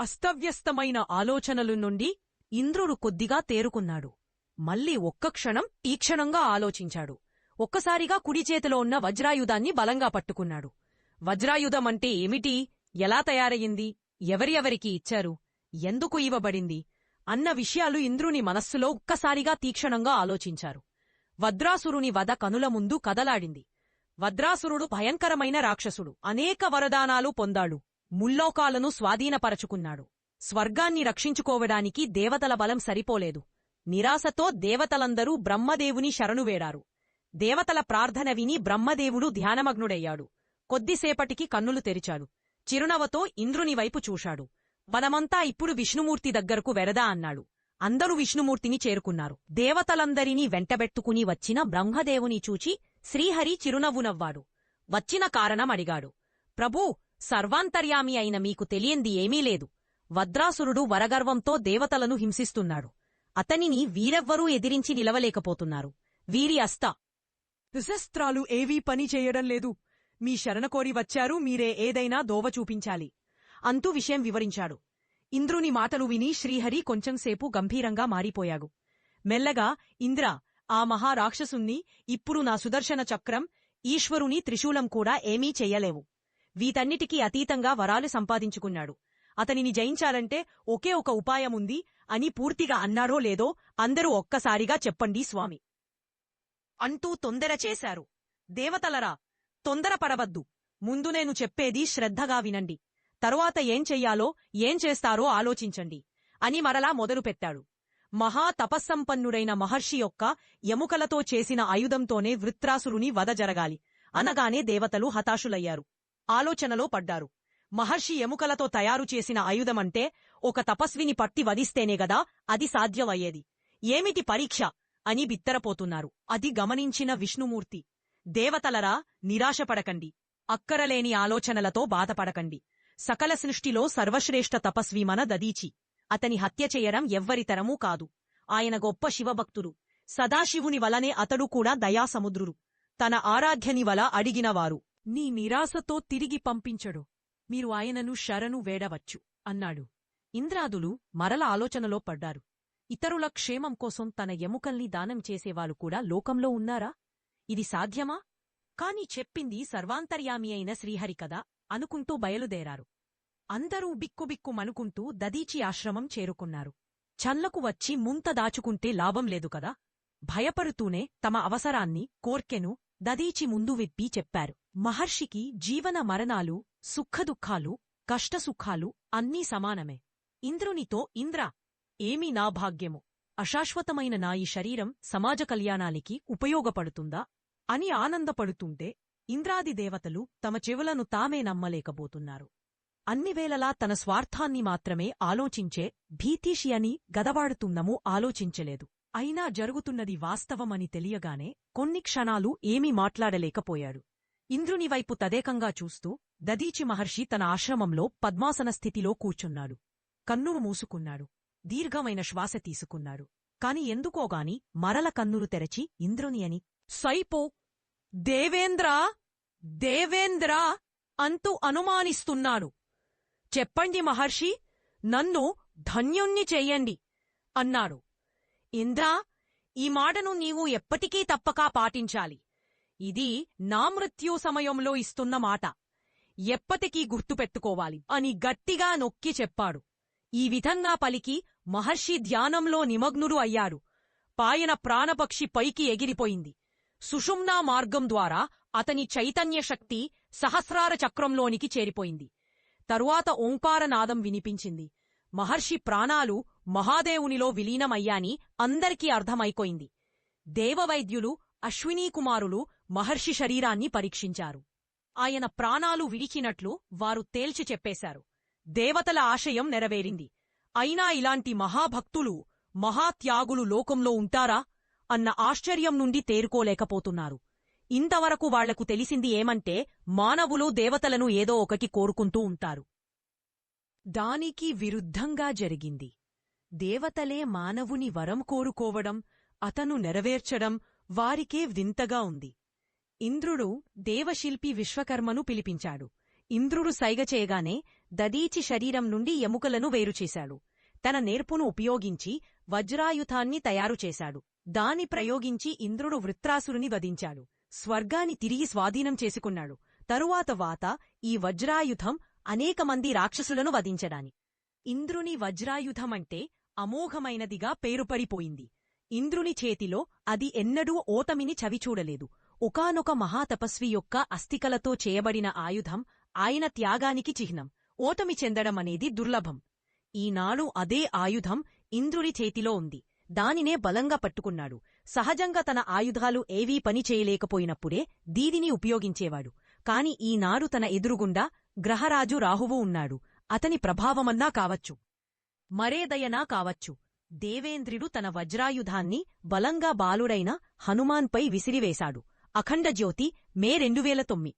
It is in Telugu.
అస్తవ్యస్తమైన ఆలోచనలు నుండి ఇంద్రుడు కొద్దిగా తేరుకున్నాడు. మళ్ళీ ఒక్క క్షణం తీక్షణంగా ఆలోచించాడు. ఒక్కసారిగా కుడి చేతిలో ఉన్న వజ్రాయుధాన్ని బలంగా పట్టుకున్నాడు. వజ్రాయుధమంటే ఏమిటి? ఎలా తయారయింది ఎవరి ఎవరికి ఇచ్చారు? ఎందుకు ఇవ్వబడింది? అన్న విషయాలు ఇంద్రుని మనస్సులో ఒక్కసారిగా తీక్షణంగా ఆలోచించారు. వద్రాసురుని వద కనుల ముందు కదలాడింది. వద్రాసురుడు భయంకరమైన రాక్షసుడు. అనేక వరదానాలు పొందాడు. ముల్లోకాలను స్వాధీనపరచుకున్నాడు. స్వర్గాన్ని రక్షించుకోవడానికి దేవతల బలం సరిపోలేదు. నిరాశతో దేవతలందరూ బ్రహ్మదేవుని శరణువేడారు దేవతల ప్రార్థన విని బ్రహ్మదేవుడు ధ్యానమగ్నుడయ్యాడు. కొద్దిసేపటికి కన్నులు తెరిచాడు. చిరునవతో ఇంద్రుని వైపు చూశాడు. మనమంతా ఇప్పుడు విష్ణుమూర్తి దగ్గరకు వెరదా అన్నాడు. అందరూ విష్ణుమూర్తిని చేరుకున్నారు. దేవతలందరినీ వెంటబెట్టుకుని వచ్చిన బ్రహ్మదేవుని చూచి శ్రీహరి చిరునవ్వు నవ్వాడు. వచ్చిన కారణం అడిగాడు. ప్రభూ సర్వాంతర్యామి అయిన మీకు తెలియంది ఏమీ లేదు. వద్రాసురుడు వరగర్వంతో దేవతలను హింసిస్తున్నాడు. అతనిని వీరెవ్వరూ ఎదిరించి నిలవలేకపోతున్నారు. వీరి అస్త. దుశస్త్రాలు ఏవీ పని చేయడం లేదు. మీ శరణకోరి వచ్చారు మీరే ఏదైనా దోవ చూపించాలి. అంటూ విషయం వివరించాడు. ఇంద్రుని మాటలు విని శ్రీహరి కొంచెంసేపు గంభీరంగా మారిపోయాగు. మెల్లగా ఇంద్ర ఆ మహారాక్షసుణ్ణి ఇప్పుడు నా సుదర్శన చక్రం ఈశ్వరుని త్రిశూలం కూడా ఏమీ చెయ్యలేవు వీటన్నిటికీ అతీతంగా వరాలు సంపాదించుకున్నాడు. అతనిని జయించాలంటే ఒకే ఒక ఉపాయముంది అని పూర్తిగా అన్నారో లేదో అందరూ ఒక్కసారిగా చెప్పండి స్వామి. అంటూ తొందర చేశారు. దేవతలరా తొందరపడవద్దు. ముందు నేను చెప్పేది శ్రద్ధగా వినండి. తరువాత ఏం చెయ్యాలో ఏం చేస్తారో ఆలోచించండి అని మరలా మొదలుపెట్టాడు. మహా తపస్సంపన్నుడైన మహర్షి యొక్క ఎముకలతో చేసిన ఆయుధంతోనే వృత్రాసురుని వద జరగాలి. అనగానే దేవతలు హతాశులయ్యారు. ఆలోచనలో పడ్డారు. మహర్షి ఎముకలతో తయారు చేసిన ఆయుధమంటే ఒక తపస్విని పట్టి వధిస్తేనే గదా అది సాధ్యమయ్యేది. ఏమిటి పరీక్ష? అని బిత్తరపోతున్నారు. అది గమనించిన విష్ణుమూర్తి. దేవతలరా నిరాశపడకండి. అక్కరలేని ఆలోచనలతో బాధపడకండి. సకల సృష్టిలో సర్వశ్రేష్ఠ తపస్వి మన దదీచి. అతని హత్య చేయడం ఎవ్వరితరమూ కాదు. ఆయన గొప్ప శివభక్తుడు. సదాశివుని వలనే అతడు కూడా దయాసముద్రుడు. తన ఆరాధ్యని వల అడిగినవారు. నీ నిరాశతో తిరిగి పంపించడు. మీరు ఆయనను శరణు వేడవచ్చు అన్నాడు. ఇంద్రాదులు మరల ఆలోచనలో పడ్డారు. ఇతరుల క్షేమం కోసం తన ఎముకల్ని దానం చేసేవాళ్ళు కూడా లోకంలో ఉన్నారా? ఇది సాధ్యమా? కాని చెప్పింది సర్వాంతర్యామి అయిన శ్రీహరి కదా అనుకుంటూ బయలుదేరారు. అందరూ బిక్కుబిక్కుమనుకుంటూ దదీచి ఆశ్రమం చేరుకున్నారు. చల్లకు వచ్చి ముంత దాచుకుంటే లాభం లేదు కదా? భయపడుతూనే తమ అవసరాన్ని కోర్కెను దదీచి ముందు విప్పి చెప్పారు. మహర్షికి జీవన మరణాలు సుఖదుఖాలు కష్టసుఖాలు అన్నీ సమానమే. ఇంద్రునితో ఇంద్ర ఏమీ నా భాగ్యము? అశాశ్వతమైన నా ఈ శరీరం సమాజ కళ్యాణానికి ఉపయోగపడుతుందా అని ఆనందపడుతుంటే ఇంద్రాది దేవతలు తమ చెవులను తామే నమ్మలేకపోతున్నారు. అన్నివేళలా తన స్వార్థాన్ని మాత్రమే ఆలోచించే భీతీషి అని గదవాడుతున్నమూ ఆలోచించలేదు. అయినా జరుగుతున్నది వాస్తవమని తెలియగానే కొన్ని క్షణాలు ఏమీ మాట్లాడలేకపోయాడు. ఇంద్రుని వైపు తదేకంగా చూస్తూ దదీచి మహర్షి తన ఆశ్రమంలో పద్మాసన స్థితిలో కూర్చున్నాడు. కన్నురు మూసుకున్నాడు. దీర్ఘమైన శ్వాస తీసుకున్నాడు. కాని ఎందుకోగాని మరల కన్నురు తెరచి ఇంద్రుని అని సైపో! దేవేంద్ర! దేవేంద్ర! అంటూ అనుమానిస్తున్నాడు. చెప్పండి మహర్షి నన్ను ధన్యుణ్ణి చెయ్యండి అన్నాడు. ఇంద్రా ఈ మాటను నీవు ఎప్పటికీ తప్పక పాటించాలి. ఇది నా మృత్యు సమయంలో ఇస్తున్న మాట. ఎప్పటికీ గుర్తుపెట్టుకోవాలి. అని గట్టిగా నొక్కి చెప్పాడు. ఈ విధంగా పలికి మహర్షి ధ్యానంలో నిమగ్నుడు అయ్యాడు. పాయన ప్రాణపక్షి పైకి ఎగిరిపోయింది. సుషుమ్నా మార్గం ద్వారా అతని చైతన్య శక్తి సహస్రార చక్రంలోనికి చేరిపోయింది. తరువాత ఓంకారనాదం వినిపించింది. మహర్షి ప్రాణాలు మహాదేవునిలో విలీనమయ్యాని అందరికీ అర్థమైపోయింది. దేవవైద్యులు అశ్వినీకుమారులు మహర్షి శరీరాన్ని పరీక్షించారు. ఆయన ప్రాణాలు విడిచినట్లు వారు తేల్చి చెప్పేశారు. దేవతల ఆశయం నెరవేరింది. అయినా ఇలాంటి మహాభక్తులు మహాత్యాగులు లోకంలో ఉంటారా? అన్న ఆశ్చర్యం నుండి తేరుకోలేకపోతున్నారు. ఇంతవరకు వాళ్ళకు తెలిసింది ఏమంటే మానవులు దేవతలను ఏదో ఒకటి కోరుకుంటూ ఉంటారు. దానికి విరుద్ధంగా జరిగింది. దేవతలే మానవుని వరం కోరుకోవడం అతను నెరవేర్చడం వారికే వింతగా ఉంది. ఇంద్రుడు దేవశిల్పి విశ్వకర్మను పిలిపించాడు. ఇంద్రుడు సైగ చేయగానే దదీచి శరీరం నుండి ఎముకలను వేరుచేశాడు తన నేర్పును ఉపయోగించి వజ్రాయుధాన్ని తయారుచేశాడు దాని ప్రయోగించి ఇంద్రుడు వృత్రాసురుని వధించాడు. స్వర్గాన్ని తిరిగి స్వాధీనం చేసుకున్నాడు. తరువాత వాత ఈ వజ్రాయుధం అనేక మంది రాక్షసులను వధించడాని. ఇంద్రుని వజ్రాయుధమంటే అమోఘమైనదిగా పేరుపడిపోయింది. ఇంద్రుని చేతిలో అది ఎన్నడూ ఓతమిని చవిచూడలేదు. ఒకానొక మహాతపస్వి యొక్క అస్థికలతో చేయబడిన ఆయుధం ఆయన త్యాగానికి చిహ్నం. ఓటమి చెందడమనేది దుర్లభం. ఈనాడు అదే ఆయుధం ఇంద్రుడి చేతిలో ఉంది. దానినే బలంగా పట్టుకున్నాడు. సహజంగా తన ఆయుధాలు ఏవీ పని చేయలేకపోయినప్పుడే దీదిని ఉపయోగించేవాడు. కాని ఈనాడు తన ఎదురుగుండా గ్రహరాజు రాహువు ఉన్నాడు. అతని ప్రభావమన్నా కావచ్చు. మరేదయనా కావచ్చు. దేవేంద్రుడు తన వజ్రాయుధాన్ని బలంగా బాలుడైన హనుమాన్పై విసిరివేశాడు. అఖండ జ్యోతి మే రెండువేల తొమ్మిది